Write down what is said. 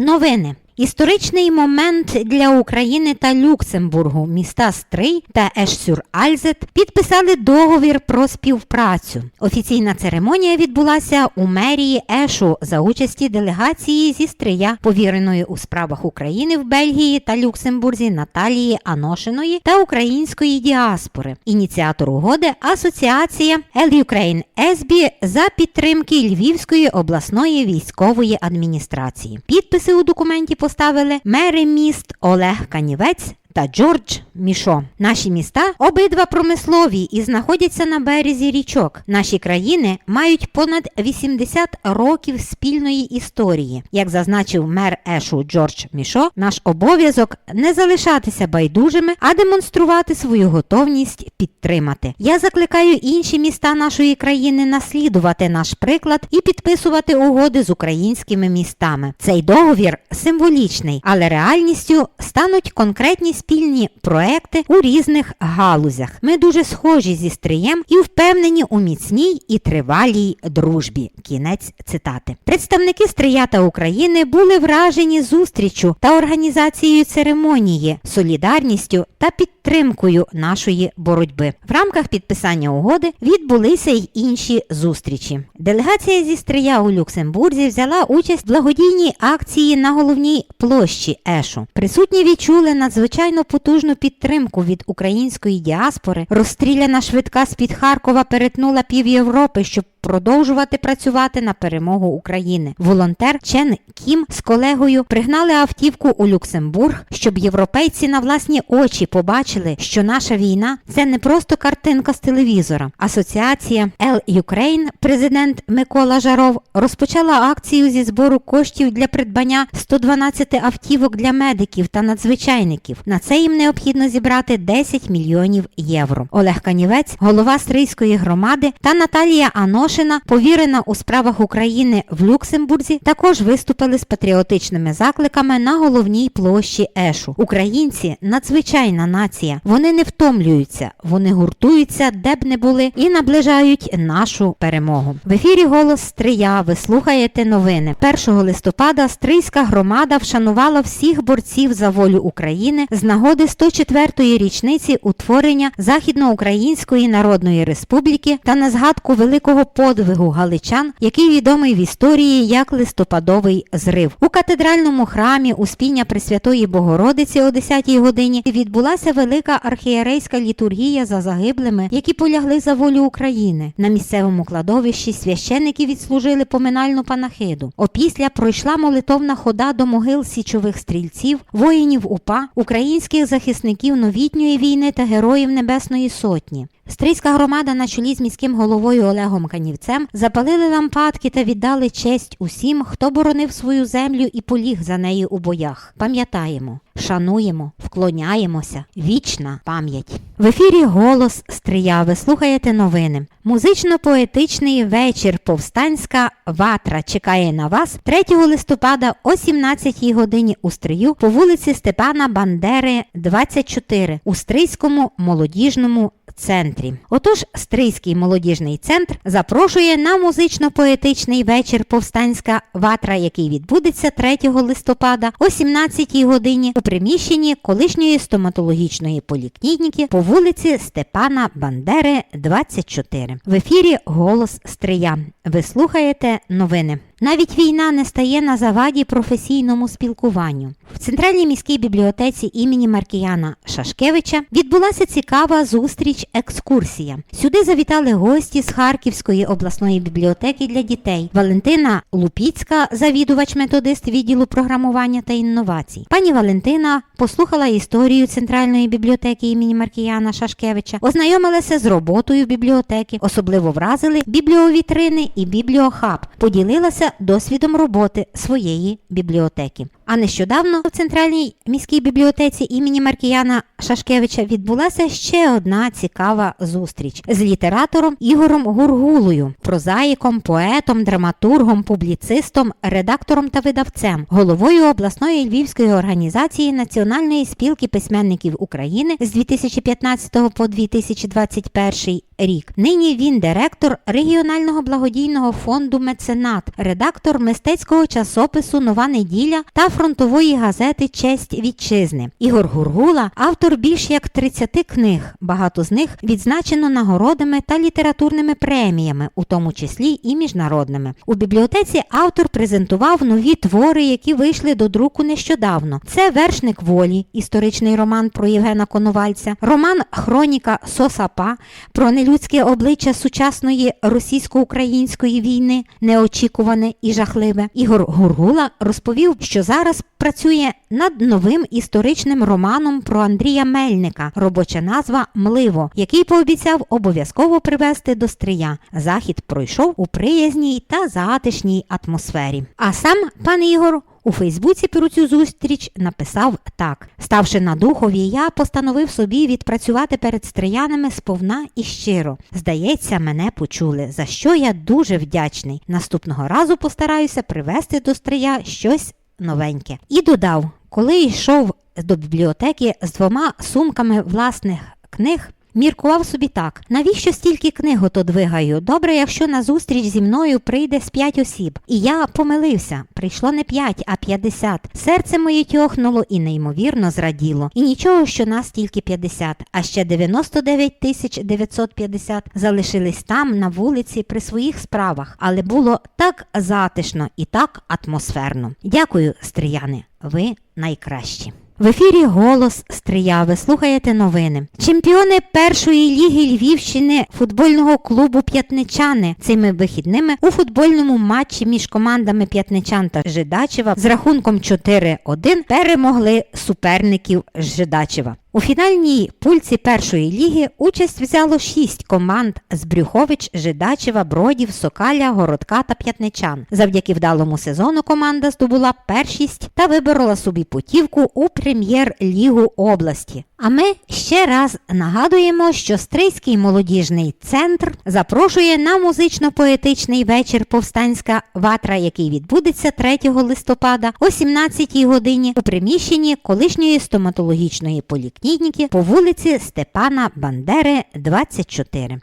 Новини. Історичний момент для України та Люксембургу. Міста Стрий та Еш-Сюр-Альзет підписали договір про співпрацю. Офіційна церемонія відбулася у мерії Ешу за участі делегації зі Стрия, повіреної у справах України в Бельгії та Люксембурзі Наталії Аношиної та української діаспори. Ініціатор угоди Асоціація El Ukraine Есбі за підтримки Львівської обласної військової адміністрації. Підписи у документі поставили мери міст Олег Канівець. Та Джордж Мішо. Наші міста обидва промислові і знаходяться на березі річок. Наші країни мають понад 80 років спільної історії. Як зазначив мер Ешу Джордж Мішо, наш обов'язок не залишатися байдужими, а демонструвати свою готовність підтримати. Я закликаю інші міста нашої країни наслідувати наш приклад і підписувати угоди з українськими містами. Цей договір символічний, але реальністю стануть конкретні спільні проекти у різних галузях. Ми дуже схожі зі Стрієм і впевнені у міцній і тривалій дружбі. Кінець цитати. Представники Стрия та України були вражені зустрічю та організацією церемонії, солідарністю та підтримкою нашої боротьби. В рамках підписання угоди відбулися й інші зустрічі. Делегація зі Стрия у Люксембурзі взяла участь в благодійній акції на головній площі Ешу. Присутні відчули надзвичайно потужну підтримку від української діаспори. Розстріляна швидка з-під Харкова перетнула пів Європи, щоб продовжувати працювати на перемогу України. Волонтер Чен Кім з колегою пригнали автівку у Люксембург, щоб європейці на власні очі побачили, що наша війна це не просто картинка з телевізора. Асоціація El Ukraine, президент Микола Жаров, розпочала акцію зі збору коштів для придбання 112 автівок для медиків та надзвичайників. На це їм необхідно зібрати 10 мільйонів євро. Олег Канівець, голова Стрийської громади та Наталія Аношина, повірена у справах України в Люксембурзі, також виступили з патріотичними закликами на головній площі Ешу. Українці надзвичайна нація. Вони не втомлюються, вони гуртуються, де б не були, і наближають нашу перемогу. В ефірі голос Стрия. Ви слухаєте новини. 1 листопада Стрийська громада вшанувала всіх борців за волю України з нагоди 104-ї річниці утворення Західноукраїнської Народної Республіки та на згадку великого подвигу галичан, який відомий в історії як листопадовий зрив. У катедральному храмі Успіння Пресвятої Богородиці о 10-й годині відбулася велика архієрейська літургія за загиблими, які полягли за волю України. На місцевому кладовищі священники відслужили поминальну панахиду. Опісля пройшла молитовна хода до могил січових стрільців, воїнів УПА, українських захисників новітньої війни та героїв Небесної Сотні. Стрийська громада на чолі з міським головою Олегом Канівцем запалили лампадки та віддали честь усім, хто боронив свою землю і поліг за неї у боях. Пам'ятаємо, шануємо, вклоняємося. Вічна пам'ять. В ефірі голос Стрия. Ви слухаєте новини. Музично-поетичний вечір Повстанська ватра чекає на вас 3 листопада о 17 годині у Стрию по вулиці Степана Бандери, 24 у Стрийському молодіжному центрі. Отож, Стрийський молодіжний центр запрошує на музично-поетичний вечір Повстанська ватра, який відбудеться 3 листопада о 17 годині у приміщенні колишньої стоматологічної поліклініки по вулиці Степана Бандери, 24. В ефірі Голос Стрия. Ви слухаєте новини. Навіть війна не стає на заваді професійному спілкуванню. В центральній міській бібліотеці імені Маркіяна Шашкевича відбулася цікава зустріч екскурсія. Сюди завітали гості з Харківської обласної бібліотеки для дітей. Валентина Лупіцька, завідувач методист відділу програмування та інновацій. Пані Валентина послухала історію центральної бібліотеки імені Маркіяна Шашкевича, ознайомилася з роботою бібліотеки, особливо вразили бібліовітрини і бібліохаб, поділилася досвідом роботи своєї бібліотеки. А нещодавно в центральній міській бібліотеці імені Маркіяна Шашкевича відбулася ще одна цікава зустріч з літератором Ігорем Гургулою, прозаїком, поетом, драматургом, публіцистом, редактором та видавцем, головою обласної львівської організації Національної спілки письменників України з 2015 по 2021 рік. Нині він директор регіонального благодійного фонду Меценат, редактор мистецького часопису Нова неділя та фронтової газети Честь вітчизни. Ігор Гургула автор більш як 30 книг. Багато з них відзначено нагородами та літературними преміями, у тому числі і міжнародними. У бібліотеці автор презентував нові твори, які вийшли до друку нещодавно. Це Вершник волі, історичний роман про Євгена Коновальця, роман Хроніка Сосапа про нелюдське обличчя сучасної російсько-української війни, неочікуване і жахливе. Ігор Гургула розповів, що зараз працює над новим історичним романом про Андрія Мельника, робоча назва Мливо, який пообіцяв обов'язково привезти до стрия. Захід пройшов у приязній та затишній атмосфері. А сам пан Ігор у Фейсбуці про цю зустріч написав так: ставши на духові, я постановив собі відпрацювати перед стріянами сповна і щиро. Здається, мене почули, за що я дуже вдячний. Наступного разу постараюся привезти до стрия щось новеньке. І додав, коли йшов до бібліотеки з двома сумками власних книг. Міркував собі так, навіщо стільки книг ото двигаю? Добре, якщо на зустріч зі мною прийде з п'ять осіб. І я помилився. Прийшло не п'ять, а п'ятдесят. Серце моє тьохнуло і неймовірно зраділо. І нічого, що нас тільки 50, а ще 99 тисяч 950 залишились там, на вулиці, при своїх справах. Але було так затишно і так атмосферно. Дякую, стріяни. Ви найкращі. В ефірі Голос Стрия. Ви слухаєте новини. Чемпіони першої ліги Львівщини футбольного клубу П'ятничани цими вихідними у футбольному матчі між командами П'ятничан та Жидачева з рахунком 4-1 перемогли суперників Жидачева. У фінальній пульці першої ліги участь взяло шість команд з Брюхович, Жидачева, Бродів, Сокаля, Городка та П'ятничан. Завдяки вдалому сезону команда здобула першість та виборола собі путівку у прем'єр-лігу області. А ми ще раз нагадуємо, що Стрийський молодіжний центр запрошує на музично-поетичний вечір Повстанська ватра, який відбудеться 3 листопада о 17 годині у приміщенні колишньої стоматологічної поліклініки по вулиці Степана Бандери, 24.